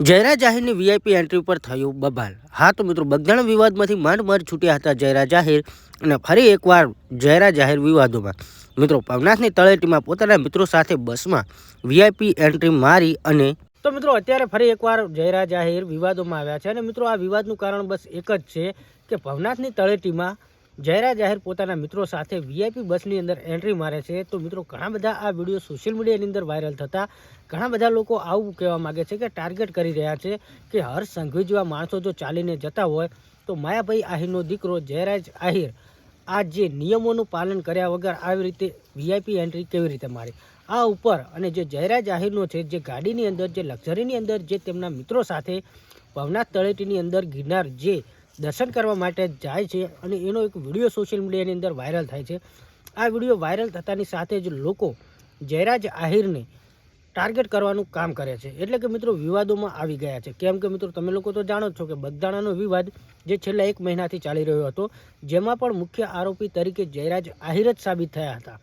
જયરા જાહેરની VIP entry પર થયું બબાલ. હા તો મિત્રો, બગદાણા વિવાદમાંથી માંડ માંડ છૂટ્યા હતા જયરા જાહેર અને ફરી એકવાર જયરા જાહેર વિવાદોમાં. મિત્રો, પવનાથની તળેટીમાં પોતાના મિત્રો સાથે બસમાં વીઆઈપી એન્ટ્રી મારી અને તો મિત્રો, અત્યારે ફરી એકવાર જયરા જાહેર વિવાદોમાં આવ્યા છે અને મિત્રો, આ વિવાદનું કારણ બસ એક જ છે કે ભવનાથની તળેટીમાં જયરા જાહેર પોતાના મિત્રો સાથે વીઆઈપી બસની અંદર એન્ટ્રી મારે છે. તો મિત્રો, ઘણા બધા આ વીડિયો સોશિયલ મીડિયાની અંદર વાયરલ થતા ઘણા બધા લોકો આવું કહેવા માગે છે કે ટાર્ગેટ કરી રહ્યા છે કે હર્ષ સંઘવી જેવા માણસો જો ચાલીને જતા હોય, તો માયાભાઈ આહિરનો દીકરો જયરાજ આહિર આ જે નિયમોનું પાલન કર્યા વગર આવી રીતે વીઆઈપી એન્ટ્રી કેવી રીતે મારી? આ ઉપર અને જે જયરાજ આહિરનો છે, જે ગાડીની અંદર, જે લક્ઝરીની અંદર જે તેમના મિત્રો સાથે ભવનાથ તળેટીની અંદર ગિરનાર જે દર્શન કરવા માટે જાય છે અને એનો એક વીડિયો સોશિયલ મીડિયાની અંદર વાયરલ થાય છે. આ વીડિયો વાયરલ થતાની સાથે જ લોકો જયરાજ આહિરને ટાર્ગેટ કરવાનું કામ કરે છે. એટલે કે મિત્રો વિવાદોમાં આવી ગયા છે. કેમ કે મિત્રો તમે લોકો તો જાણો જ છો કે બગદાણાનો વિવાદ જે છેલ્લા એક મહિનાથી ચાલી રહ્યો હતો, જેમાં પણ મુખ્ય આરોપી તરીકે જયરાજ આહિર જ સાબિત થયા હતા.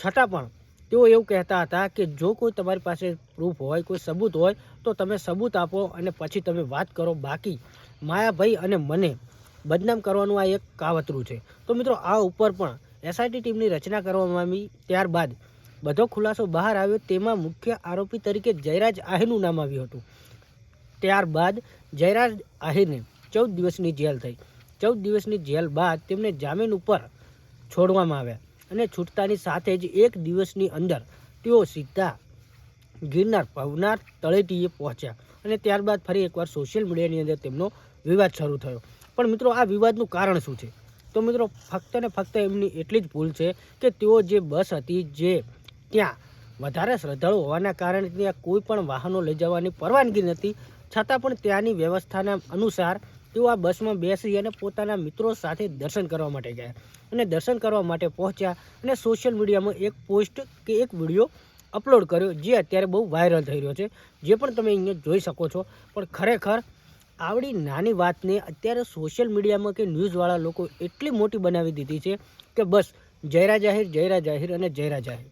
છતાં પણ તેઓ એવું કહેતા હતા કે જો કોઈ તમારી પાસે પ્રૂફ હોય, કોઈ સબૂત હોય, તો તમે સબૂત આપો અને પછી તમે વાત કરો બાકી. માયાભાઈ અને મને બદનામ કરવાનું આ એક કાવતરું છે. તો મિત્રો, આ ઉપર પણ એસઆઈટી ટીમની રચના કરવામાં આવી. ત્યારબાદ બધો ખુલાસો બહાર આવ્યો. તેમાં મુખ્ય આરોપી તરીકે જયરાજ આહિરનું નામ આવ્યું હતું. ત્યારબાદ જયરાજ આહિરને ચૌદ દિવસની જેલ થઈ. ચૌદ દિવસની જેલ બાદ તેમને જામીન ઉપર છોડવામાં આવ્યા અને છૂટતાની સાથે જ એક દિવસની અંદર તેઓ સીધા ગિરનાર પવનાર તળેટીએ પહોંચ્યા અને ત્યારબાદ ફરી એકવાર સોશિયલ મીડિયાની અંદર તેમનો વિવાદ શરૂ થયો. પણ મિત્રો, આ વિવાદનું કારણ શું છે? તો મિત્રો, ફક્ત ને ફક્ત એમની એટલી જ ભૂલ છે કે તેઓ જે બસ હતી, જે ત્યાં વધારે શ્રદ્ધાળુ હોવાના કારણે ત્યાં કોઈ પણ વાહનો લઈ જવાની પરવાનગી નથી છતાં પણ ત્યાંની વ્યવસ્થાના અનુસાર તેઓ આ બસમાં બેસી અને પોતાના મિત્રો સાથે દર્શન કરવા માટે ગયા. અને દર્શન કરવા માટે પહોંચ્યા અને સોશિયલ મીડિયામાં એક પોસ્ટ કે એક વીડિયો અપલોડ કર્યો, જે અત્યારે બહુ વાયરલ થઈ રહ્યો છે. જે પણ તમે અહીંયા જોઈ શકો છો. પણ ખરેખર આવડી નાની વાતને અત્યારે સોશિયલ મીડિયામાં કે ન્યૂઝવાળા લોકો એટલી મોટી બનાવી દીધી છે કે બસ જયરા જાહેર જયરા જાહેર અને જયરા જાહેર.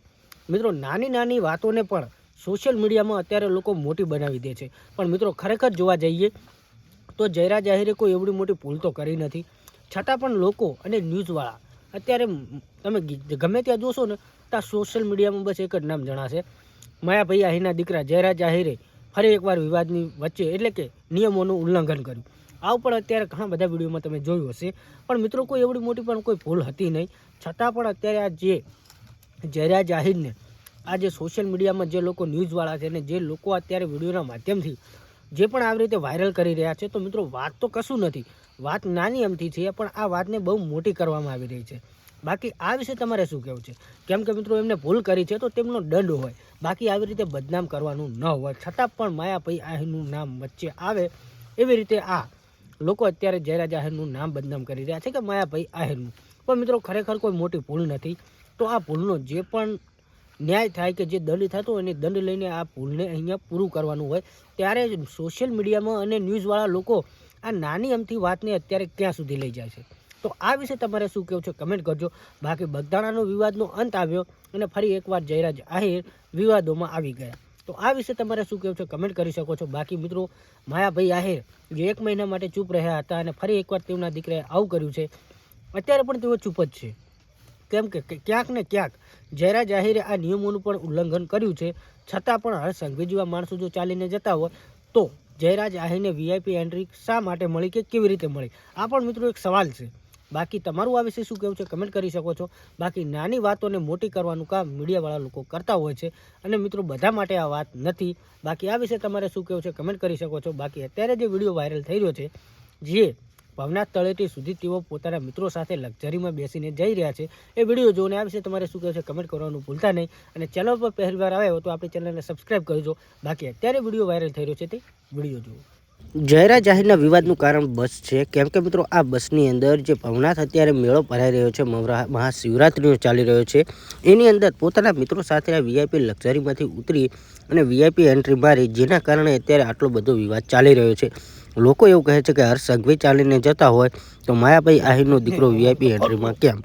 મિત્રો, નાની નાની વાતોને પણ સોશિયલ મીડિયામાં અત્યારે લોકો મોટી બનાવી દે છે. પણ મિત્રો, ખરેખર જોવા જઈએ તો જયરા જાહેરે કોઈ એવડી મોટી ભૂલ તો કરી નથી. છતાં પણ લોકો અને ન્યૂઝવાળા અત્યારે તમે ગમે ત્યાં જોશો ને ત્યાં સોશિયલ મીડિયામાં બસ એક જ નામ જણાશે. માયાભાઈ આહીના દીકરા જયરા આહિરે ફરી એકવાર વિવાદની વચ્ચે એટલે કે નિયમોનું ઉલ્લંઘન કર્યું. આ પણ અત્યારે ઘણા બધા વિડીયોમાં તમે જોયું હશે. પણ મિત્રો, કોઈ એવડી મોટી પણ કોઈ ભૂલ હતી નહીં. છતાં પણ અત્યારે આ જે જયરાજ આહિરને આ જે સોશિયલ મીડિયામાં જે લોકો ન્યૂઝવાળા છે ને જે લોકો અત્યારે વિડીયોના માધ્યમથી જે પણ આવી રીતે વાયરલ કરી રહ્યા છે, તો મિત્રો, વાત તો કશું નથી. વાત નાની એમથી છે, પણ આ વાતને બહુ મોટી કરવામાં આવી રહી છે. બાકી આ વિશે તમારે શું કહેવું છે? કેમ કે મિત્રો, એમને ભૂલ કરી છે તો તેમનો દંડ હોય. બાકી આવી રીતે બદનામ કરવાનું ન હોય. છતાં પણ માયાભાઈ આહિરનું નામ વચ્ચે આવે એવી રીતે આ લોકો અત્યારે જયરાજ આહીરનું નામ બદનામ કરી રહ્યા છે કે માયાભાઈ આહીરનું પણ મિત્રો, ખરેખર કોઈ મોટી ભૂલ નથી. તો આ ભૂલનો જે પણ ન્યાય થાય કે જે દંડ થતો હોય એને દંડ લઈને આ ભૂલને અહીંયા પૂરું કરવાનું હોય. ત્યારે સોશિયલ મીડિયામાં અને ન્યૂઝવાળા લોકો આ નાની અમથી વાતને અત્યારે ક્યાં સુધી લઈ જાય છે? તો આ વિશે તમારે શું કહેવું છે? કમેન્ટ કરજો. બાકી બગદાણાનો વિવાદનો અંત આવ્યો અને ફરી એકવાર જયરાજ આહિર વિવાદોમાં આવી ગયા. તો આ વિશે તમારે શું કહેવું છે? કમેન્ટ કરી શકો છો. બાકી મિત્રો, માયાભાઈ આહિર જે એક મહિના માટે ચૂપ રહ્યા હતા અને ફરી એકવાર તેમના દીકરાએ આવું કર્યું છે, અત્યારે પણ તેઓ ચૂપ જ છે. કેમ કે ક્યાંક ને ક્યાંક જયરાજ આહિરે આ નિયમોનું પણ ઉલ્લંઘન કર્યું છે. છતાં પણ હર્ષ સંઘવી માણસો જો ચાલીને જતા હોય, તો જયરાજ આહિરને વીઆઈપી એન્ટ્રી શા માટે મળી કે કેવી રીતે મળી? આ પણ મિત્રો એક સવાલ છે. બાકી તમારું આ વિશે શું કહેવું છે કમેન્ટ કરી શકો છો. બાકી નાની વાતોને મોટી કરવાનું કામ મીડિયાવાળા લોકો કરતા હોય છે અને મિત્રો બધા માટે આ વાત નથી. બાકી આ વિશે તમારે શું કહેવું છે કમેન્ટ કરી શકો છો. બાકી અત્યારે જે વીડિયો વાયરલ થઈ રહ્યો છે, જે ભવનાથ તળેટી સુધી તેઓ પોતાના મિત્રો સાથે લક્ઝરીમાં બેસીને જઈ રહ્યા છે, એ વીડિયો જોઈને આ વિશે તમારે શું કહેવું છે કમેન્ટ કરવાનું ભૂલતા નહીં. અને ચેનલ પર પહેલીવાર આવે તો આપણી ચેનલને સબસ્ક્રાઈબ કરજો. બાકી અત્યારે વીડિયો વાયરલ થઈ રહ્યો છે તે વીડિયો જુઓ. જયરા જાહેરના વિવાદનું કારણ બસ છે. કેમ કે મિત્રો, આ બસની અંદર જે ભવનાથ અત્યારે મેળો ભરાઈ રહ્યો છે મહાશિવરાત્રિનો ચાલી રહ્યો છે. એની અંદર પોતાના મિત્રો સાથે આ વીઆઈપી લક્ઝરીમાંથી ઉતરી અને વીઆઈપી એન્ટ્રી મારી, જેના કારણે અત્યારે આટલો બધો વિવાદ ચાલી રહ્યો છે. લોકો એવું કહે છે કે હર્ષ સંઘવી ચાલીને જતા હોય તો માયાભાઈ આહિરનો દીકરો વીઆઈપી એન્ટ્રીમાં કેમ?